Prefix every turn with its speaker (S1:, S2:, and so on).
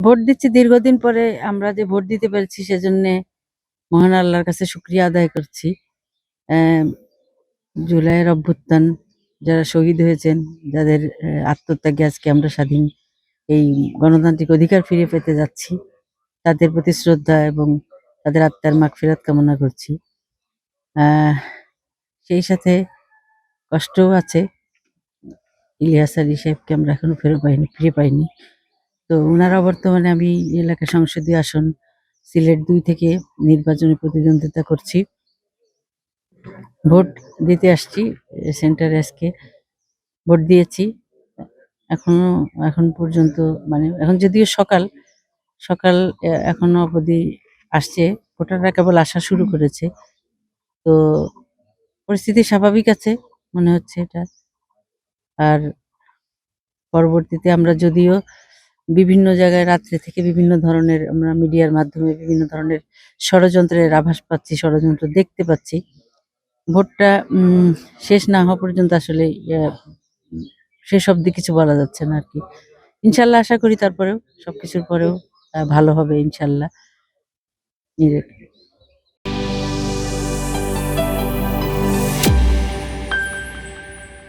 S1: Vote দিচ্ছি দীর্ঘদিন পরে আমরা যে ভোট দিতে পেরেছি সেজন্য মহান আল্লাহর কাছে শুক্রিয়া আদায় করছি। জুলাইয়ের অভ্যুত্থান যারা শহীদ হয়েছেন, যাদের আত্মত্যাগে আজকে আমরা স্বাধীন এই গণতান্ত্রিক অধিকার ফিরে পেতে যাচ্ছি, তাদের প্রতি শ্রদ্ধা এবং তাদের আত্মার মাগফিরাত কামনা করছি। সেই সাথে কষ্টও আছে। ইলিয়াস আলী সাহেবকে আমরা এখনও ফেরত পাইনি, ফিরে পাইনি। তো ওনারা বর্তমানে আমি এলাকা সংসদীয় আসন সিলেট দুই থেকে নির্বাচনে প্রতিদ্বন্দ্বিতা করছি। ভোট দিতে আসছি সেন্টারে আজকে ভোট দিয়েছি। এখনও, এখন পর্যন্ত মানে এখন যদিও সকাল সকাল এখনও অবধি আসছে। ভোটাররা কেবল আসা শুরু করেছে। তো পরিস্থিতি স্বাভাবিক আছে, মনে হচ্ছে এটা। আর পরবর্তীতে আমরা যদিও বিভিন্ন জায়গায় রাত্রে থেকে বিভিন্ন ধরনের আমরা মিডিয়ার মাধ্যমে বিভিন্ন ধরনের ষড়যন্ত্রের আভাস পাচ্ছি, ষড়যন্ত্র দেখতে পাচ্ছি। ভোটটা শেষ না হওয়া পর্যন্ত আসলে শেষ অব্দি কিছু বলা যাচ্ছে না আর কি ইনশাল্লাহ আশা করি তারপরেও সবকিছুর পরেও ভালো হবে ইনশাল্লাহ।